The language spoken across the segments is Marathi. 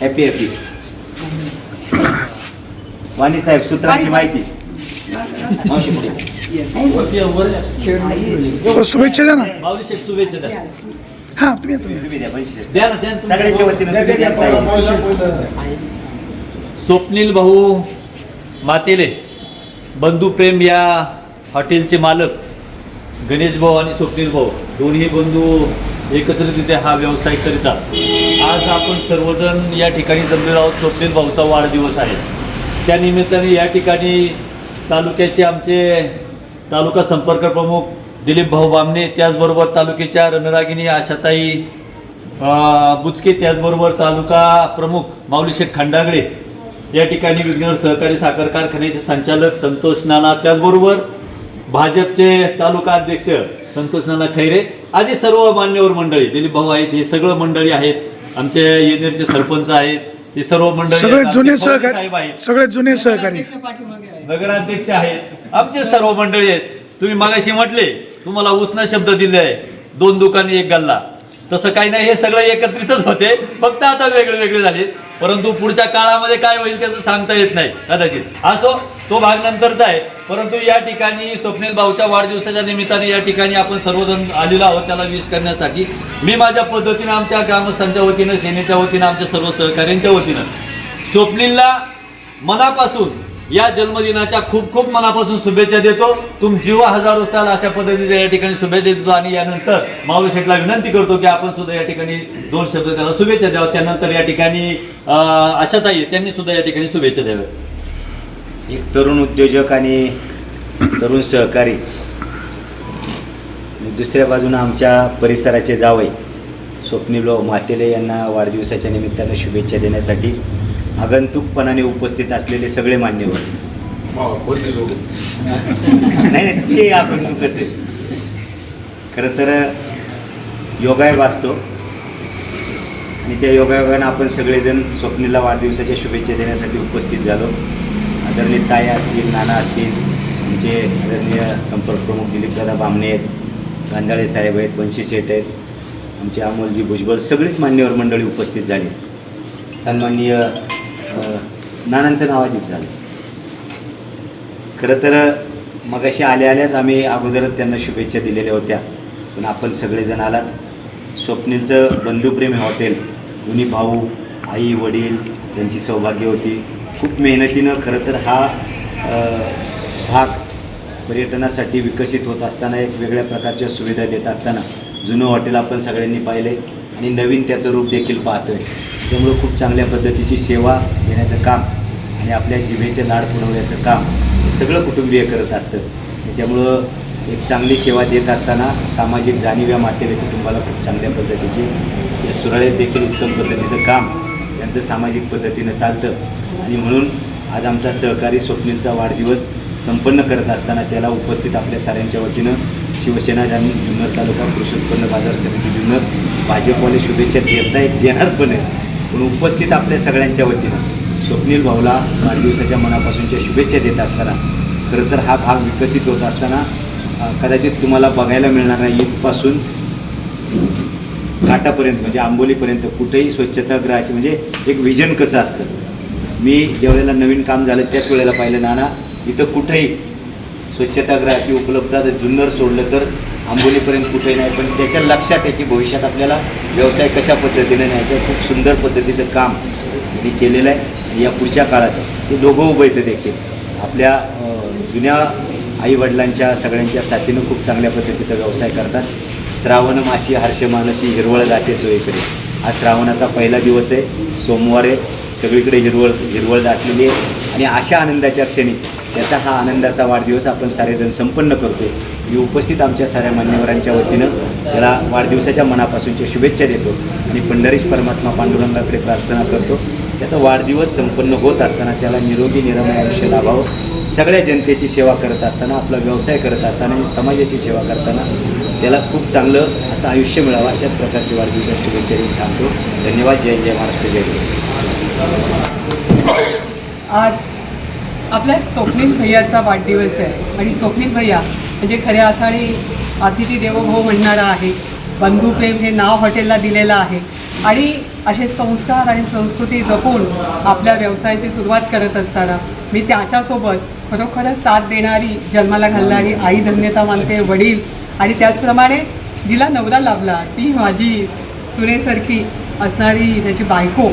हॅपी हॅपी वाणी साहेब सूत्रांची माहिती शुभेच्छा द्या ना. माऊली शुभेच्छा द्या. हा तुम्ही ना. स्वप्नील भाऊ मातेले बंधू प्रेम या हॉटेलचे मालक गणेश भाऊ आणि स्वप्नील भाऊ दोन्ही बंधू एकत्रितरित्या हा व्यवसाय करीतात आज आपण सर्वजण या ठिकाणी जमलेलो आहोत स्वप्नील भाऊचा वाढदिवस आहे. त्या निमित्ताने या ठिकाणी तालुक्याचे आमचे तालुका संपर्क प्रमुख दिलीप भाऊ बामणे त्याचबरोबर तालुक्याच्या रणरागिनी आशाताई बुचके त्याचबरोबर तालुका प्रमुख माऊली शेठ खंडागळे. या ठिकाणी विघ्नर सहकारी साखर कारखान्याचे संचालक संतोष नाना त्याचबरोबर भाजपचे तालुका अध्यक्ष संतोष नाना खैरे आजी सर्व मान्यवर मंडळी दिलीप भाऊ आहेत हे सगळं मंडळी आहेत. आमचे येनेरचे सरपंच आहेत हे सर्व मंडळी सगळे. जुने सहकारी सगळे जुने सहकारी. नगराध्यक्ष आहेत. आमचे सर्व मंडळी आहेत. तुम्ही मागाशी म्हटले तुम्हाला उसना शब्द दिले आहे. दोन दुकाने एक गल्ला. तसं काही नाही हे सगळं एकत्रितच होते. फक्त आता वेगळे वेगळे झाले. परंतु पुढच्या काळामध्ये काय होईल त्याचं सांगता येत नाही. कदाचित. असो तो भाग नंतरचा आहे. परंतु या ठिकाणी स्वप्नील भाऊच्या वाढदिवसाच्या निमित्ताने या ठिकाणी आपण सर्वजण आलेलो आहोत त्याला विश करण्यासाठी. मी माझ्या पद्धतीनं आमच्या ग्रामस्थांच्या वतीनं सेनेच्या वतीनं आमच्या सर्व सहकाऱ्यांच्या वतीनं स्वप्नीलला मनापासून या जन्मदिनाच्या खूप खूप मनापासून शुभेच्छा देतो. तुम जीवा हजारो साल अशा पद्धतीच्या या ठिकाणी शुभेच्छा देतो आणि यानंतर माऊली शेठला विनंती करतो की आपण सुद्धा या ठिकाणी दोन शब्द त्याला शुभेच्छा द्यावा त्यानंतर या ठिकाणी अं, आशाताई त्यांनी सुद्धा या ठिकाणी शुभेच्छा द्याव्या एक तरुण उद्योजक आणि तरुण सहकारी. दुसऱ्या बाजूनं आमच्या परिसराचे जावई स्वप्नील मातेले यांना वाढदिवसाच्या निमित्तानं शुभेच्छा देण्यासाठी आगंतुकपणाने उपस्थित असलेले सगळे मान्यवर. नाही नाही ते आगंतुकच आहे. खरं तर योगायोग असतो. आणि त्या योगायोगानं आपण सगळेजण स्वप्नीला वाढदिवसाच्या शुभेच्छा देण्यासाठी उपस्थित झालो. आदरणीय ताई असतील नाना असतील आमचे आदरणीय संपर्क प्रमुख दिलीपदादा बामणे आहेत गांजाळे साहेब आहेत बंशी शेठ आहेत आमचे अमोलजी भुजबळ सगळीच मान्यवर मंडळी उपस्थित झाली. सन्माननीय नानांचं नाव आधीच झालं. खरं तर मगाशी आल्या आल्याच आम्ही अगोदरच त्यांना शुभेच्छा दिलेल्या होत्या पण आपण सगळेजण आलात. स्वप्नीलचं बंधुप्रेम हॉटेल दोन्ही भाऊ आई वडील त्यांची सौभाग्य होती. खूप मेहनतीनं खरं तर हा भाग पर्यटनासाठी विकसित होत असताना एक वेगळ्या प्रकारच्या सुविधा देत असताना जुनं हॉटेल आपण सगळ्यांनी पाहिलं आहे आणि नवीन त्याचं रूप देखील पाहतो आहे त्यामुळं खूप चांगल्या पद्धतीची सेवा देण्याचं काम आणि आपल्या जिभेचे लाड पुरवण्याचं काम हे सगळं कुटुंबीय करत असतं. त्यामुळं एक चांगली सेवा देत असताना सामाजिक जाणीव या कुटुंबाला खूप चांगल्या पद्धतीची या सुरळीत देखील उत्तम पद्धतीचं काम त्यांचं सामाजिक पद्धतीनं चालतं. आणि म्हणून आज आमचा सहकारी स्वप्नीलचा वाढदिवस संपन्न करत असताना त्याला उपस्थित आपल्या साऱ्यांच्या वतीनं शिवसेना आणि जुन्नर तालुका कृषी उत्पन्न बाजार समिती जुन्नर भाजपवाले शुभेच्छा देता एक देणार पण आहे पण उपस्थित आपल्या सगळ्यांच्या वतीनं स्वप्नील भाऊला वाढदिवसाच्या मनापासूनच्या शुभेच्छा देत असताना खरं तर हा भाग विकसित होत असताना कदाचित तुम्हाला बघायला मिळणार नाही इथपासून घाटापर्यंत म्हणजे आंबोलीपर्यंत कुठेही स्वच्छतागृहाचे म्हणजे एक व्हिजन कसं असतं? मी ज्यावेळेला नवीन काम झालं त्याच वेळेला पाहिलं नाना इथं कुठेही स्वच्छतागृहाची उपलब्धता जर जुन्नर सोडलं तर आंबोलीपर्यंत कुठेही नाही पण त्याच्या लक्षात आहे की भविष्यात आपल्याला व्यवसाय कशा पद्धतीने न्यायचा खूप सुंदर पद्धतीचं काम त्यांनी केलेलं आहे. आणि या पुढच्या काळात ते दोघं उभं येतं देखील. आपल्या जुन्या आईवडिलांच्या सगळ्यांच्या साथीनं खूप चांगल्या पद्धतीचा व्यवसाय करतात. श्रावण माशी हर्ष मानसी हिरवळ जाते चोईकडे आज श्रावणाचा पहिला दिवस आहे. सोमवार आहे. सगळीकडे हिरवळ हिरवळ दाटलेली आहे. आणि अशा आनंदाच्या क्षणी त्याचा हा आनंदाचा वाढदिवस आपण सारेजण संपन्न करतो मी उपस्थित आमच्या साऱ्या मान्यवरांच्या वतीनं त्याला वाढदिवसाच्या मनापासूनच्या शुभेच्छा देतो. आणि पंढरीश परमात्मा पांडुरंगाकडे प्रार्थना करतो. त्याचा वाढदिवस संपन्न होत असताना त्याला निरोगी निरामय आयुष्य लाभावं. सगळ्या जनतेची सेवा करत असताना आपला व्यवसाय करत असताना आणि समाजाची सेवा करताना त्याला खूप चांगलं असं आयुष्य मिळावं. अशाच प्रकारची वाढदिवसाच्या शुभेच्छा देऊन थांबतो. धन्यवाद. जय जय महाराष्ट्र. जय जय आज आपल्या स्वप्नील भैयाचा वाढदिवस आहे. आणि स्वप्नील भैया म्हणजे खऱ्या अर्थाने अतिथी देवो म्हणणारा आहे. बंधुप्रेम हे नाव हॉटेलला दिलेलं आहे. आणि असे संस्कार आणि संस्कृती जपून आपल्या व्यवसायाची सुरुवात करत असताना मी त्याच्यासोबत खरोखरच साथ देणारी जन्माला घालणारी आई धन्यता मानते वडील. आणि त्याचप्रमाणे जिला नवरा लाभला ती माझी सुनेसारखी असणारी त्याची बायको.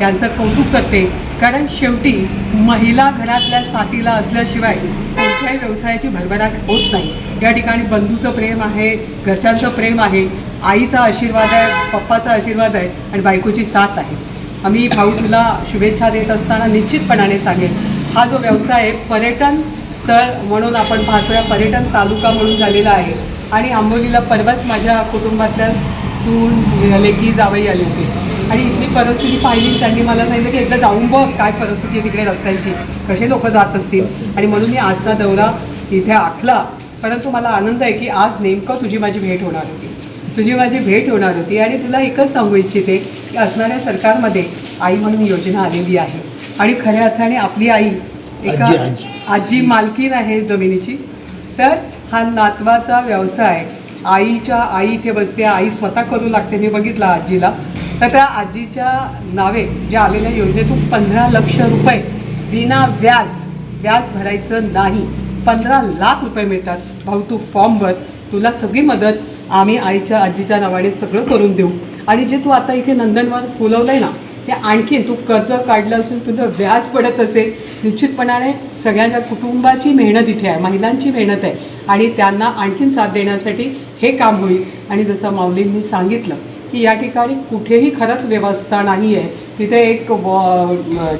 यांचं कौतुक करते. कारण शेवटी महिला घरातल्या साथीला असल्याशिवाय कोणत्याही व्यवसायाची भरभराट होत नाही. या ठिकाणी बंधूचं प्रेम आहे घरच्यांचं प्रेम आहे आईचा आशीर्वाद आहे पप्पाचा आशीर्वाद आहे आणि बायकोची साथ आहे. आम्ही भाऊ तुला शुभेच्छा देत असताना निश्चितपणाने सांगेन हा जो व्यवसाय आहे, पर्यटन स्थळ म्हणून आपण पाहतोय पर्यटन तालुका म्हणून झालेला आहे. आणि आंबोलीला परवाच माझ्या कुटुंबातल्या सून लेखी जावई आले होते. आणि इथली परिस्थिती पाहिली त्यांनी मला सांगितलं की एकदा जाऊन बघ काय परिस्थिती आहे तिकडे रस्त्यांची कसे लोक जात असतील. आणि म्हणून मी आजचा दौरा इथे आखला. परंतु मला आनंद आहे की आज नेमकं तुझी माझी भेट होणार होती. तुझी माझी भेट होणार होती आणि तुला एकच सांगू इच्छिते की असणाऱ्या सरकारमध्ये आई म्हणून योजना आलेली आहे. आणि खऱ्या अर्थाने आपली आई एका आजी, मालकीन आहे जमिनीची. तर हा नातवाचा व्यवसाय आईच्या आई इथे बसते आई स्वतः करू लागते. मी बघितला आजीला. तर त्या आजीच्या नावे ज्या आलेल्या योजनेतून पंधरा लक्ष रुपये विना व्याज व्याज भरायचं नाही. पंधरा लाख रुपये मिळतात. भाऊ तू फॉर्म भर. तुला सगळी मदत आम्ही आईच्या आजीच्या नावाने सगळं करून देऊ. आणि जे तू आता इथे नंदनवन फुलवलं आहे ना ते आणखीन तू कर्ज काढलं असेल तुझं व्याज पडत असेल निश्चितपणाने सगळ्यांच्या कुटुंबाची मेहनत इथे आहे महिलांची मेहनत आहे. आणि त्यांना आणखीन साथ देण्यासाठी हे काम होईल. आणि जसं माऊलींनी सांगितलं की या ठिकाणी कुठेही खरंच व्यवस्था नाही आहे तिथे एक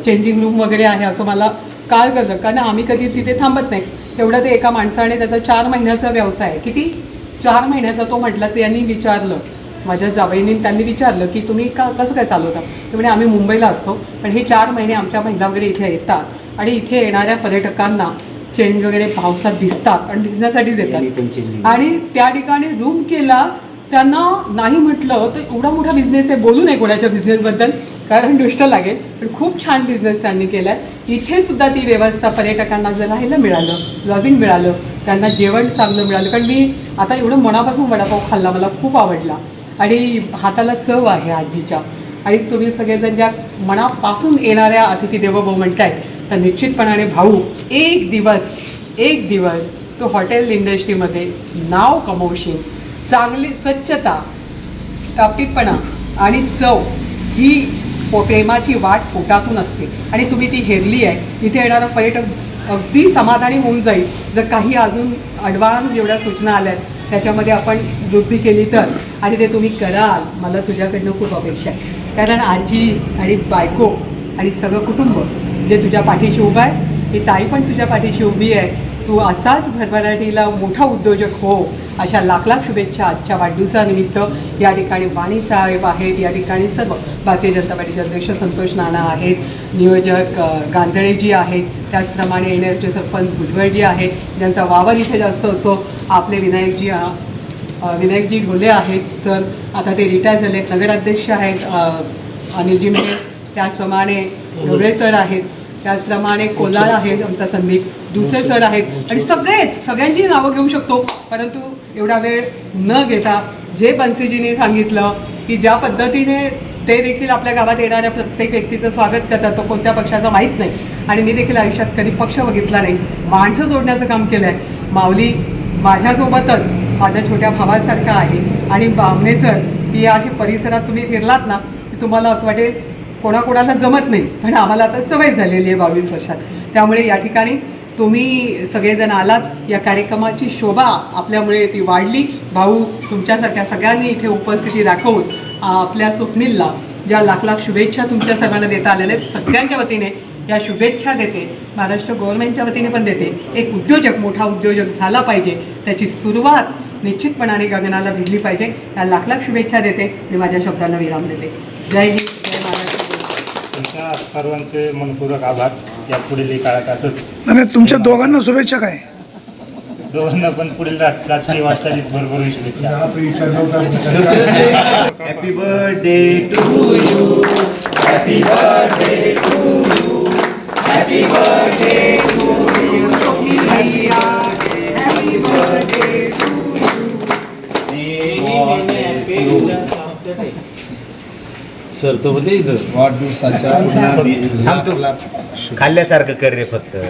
चेंजिंग रूम वगैरे आहे असं मला काळ करतं कारण आम्ही कधी तिथे थांबत नाही. तेवढं ते एका माणसाने त्याचा चार महिन्याचा व्यवसाय आहे. किती? चार महिन्याचा तो म्हटला त्यांनी विचारलं. माझ्या जावईनी त्यांनी विचारलं की तुम्ही का कसं काय चालवता? ते म्हणे आम्ही मुंबईला असतो. पण हे चार महिने आमच्या महिला वगैरे इथे येतात. आणि इथे येणाऱ्या पर्यटकांना चेंज वगैरे पावसात दिसतात. आणि दिसण्यासाठीच येतात. चेंजिंग आणि त्या ठिकाणी रूम केला त्यांना नाही म्हटलं तर एवढा मोठा बिझनेस आहे. बोलू नये कोणाच्या बिझनेसबद्दल कारण दुष्ट लागेल. पण खूप छान बिझनेस त्यांनी केला आहे इथे सुद्धा ती व्यवस्था पर्यटकांना जर राहायला मिळालं लॉजिंग मिळालं त्यांना जेवण चांगलं मिळालं. कारण मी आता एवढं मनापासून वडापाव खाल्ला मला खूप आवडला. आणि हाताला चव आहे आजीच्या. आणि तुम्ही सगळेजण ज्या मनापासून येणाऱ्या अतिथी देवभाऊ म्हणताय तर निश्चितपणाने भाऊ एक दिवस एक दिवस तो हॉटेल इंडस्ट्रीमध्ये नाव कमवशील. चांगली स्वच्छता टापटीपणा आणि चव ही प्रेमाची वाट पोटातून असते. आणि तुम्ही ती हेरली आहे इथे येणारा पर्यटक अगदी समाधानी होऊन जाईल. जर काही अजून ॲडव्हान्स एवढ्या सूचना आल्या आहेत त्याच्यामध्ये आपण वृद्धी केली तर. आणि ते तुम्ही कराल मला तुझ्याकडनं खूप अपेक्षा आहे. कारण आजी आणि बायको आणि सगळं कुटुंब जे तुझ्या पाठीशी उभं आहे ही ताई पण तुझ्या पाठीशी उभी आहे तू असाच भरभराटीला मोठा उद्योजक हो. अशा लाख लाख शुभेच्छा आजच्या वाढदिवसानिमित्त. या ठिकाणी वाणी साहेब आहेत. या ठिकाणी सर्व भारतीय जनता पार्टीचे अध्यक्ष संतोष नाना आहेत. नियोजक गांधळेजी आहेत. त्याचप्रमाणे येणारचे सरपंच भुजबळजी आहेत. ज्यांचा वावर इथे जास्त असतो आपले विनायकजी विनायकजी ढोले आहेत सर. आता ते रिटायर झाले आहेत नगराध्यक्ष आहेत अनिलजी मेहे त्याचप्रमाणे ढोबळे सर आहेत. त्याचप्रमाणे कोल्हाळ आहेत आमचा संदीप दुसरे सर आहेत. आणि सगळेच सगळ्यांची नावं घेऊ शकतो परंतु एवढा वेळ न घेता जे बन्सीजीने सांगितलं की ज्या पद्धतीने ते देखील आपल्या गावात येणाऱ्या प्रत्येक व्यक्तीचं स्वागत करतात तो कोणत्या पक्षाचा माहीत नाही. आणि मी देखील आयुष्यात कधी पक्ष बघितला नाही. माणसं जोडण्याचं काम केलं आहे माऊली माझ्यासोबतच माझ्या छोट्या भावासारखा आहे. आणि बामणे सर की या परिसरात तुम्ही फिरलात ना की तुम्हाला असं वाटेल कोणाकोणाला जमत नाही पण आम्हाला आता सवय झालेली आहे बावीस वर्षात. त्यामुळे या ठिकाणी तुम्ही सगळेजण आलात या कार्यक्रमाची शोभा आपल्यामुळे ती वाढली. भाऊ तुमच्यासारख्या सगळ्यांनी इथे उपस्थिती दाखवून आपल्या स्वप्नीलला ज्या लाख लाख शुभेच्छा तुमच्या सर्वांना देता आलेल्या आहेत सगळ्यांच्या वतीने या शुभेच्छा देते. महाराष्ट्र गव्हर्नमेंटच्या वतीने पण देते. एक उद्योजक मोठा उद्योजक झाला पाहिजे. त्याची सुरुवात निश्चितपणाने गगनाला भिडली पाहिजे. या लाख लाख शुभेच्छा देते. मी माझ्या शब्दांना विराम देते. जय हिंद. सर्वांचे मनपूर्वक आभार. या पुढील काळात असंच आणि तुमच्या दोघांना शुभेच्छा काय? दोघांना पण पुढील राज- राजकीय वाटचालीस भरभरून शुभेच्छा. हॅपी बर्थडे टू सर तो इथं वाढदिवसाच्या खाल्ल्यासारखं कर रे फक्त.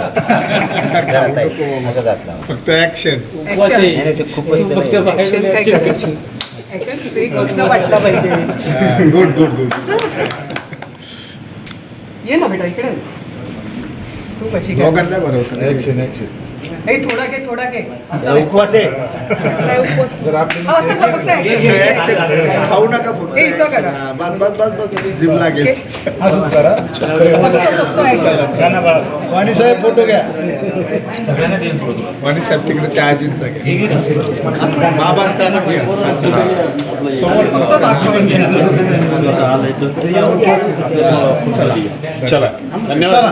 असं फक्त ऍक्शन उपवास आहे. नाही, नाही, ते खूपच तू फक्त त्याला- बाहेर Action. काय करायची? Action दुसरी गोष्ट वाटलं पाहिजे. गुड गुड गुड ये ना बेटा इकडे. तू कशी काय? दोघांना बरोबर. ऍक्शन ऍक्शन ए, थोडा घे थोडा घे. उपवास आहे. काय उपवास? हा, असं फक्त. खाऊ नका फक्त. ए, इथं करा. हा, बस बस बस बस जिम लागेल अजून करा. फक्त फक्त action. वाणी साहेब फोटो घ्या. सगळ्यांना देईन फोटो. वाणी साहेब तिकडे त्या आजींचा घ्या. बाबांचा ना घ्या समोर चला. चला. धन्यवाद.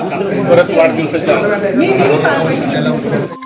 परत वाढदिवसाच्या मी मी- त्याला